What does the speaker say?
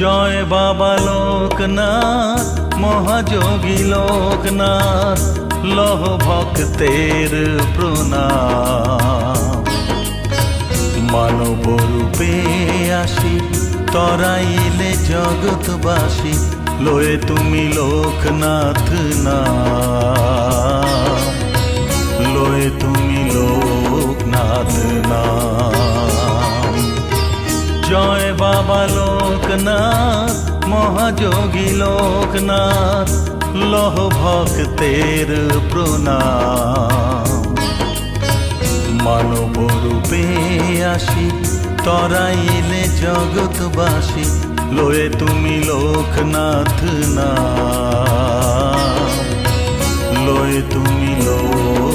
জয় বাবা লোকনাথ, মহাযোগী লোকনাথ, লহ ভক্তের প্রণাম। মানব রূপে আসি, তরাইলে জগৎবাসী, লয়ে তুমি লোকনাথ না লয়ে তুমি জয় বাবা লোকনাথ, মহাযোগী লোকনাথ, লহ ভক্তের প্রণাম। মানব রূপে আসি, তরাইলে জগৎবাসী, লয়ে তুমি লোকনাথ না লয়ে তুমি না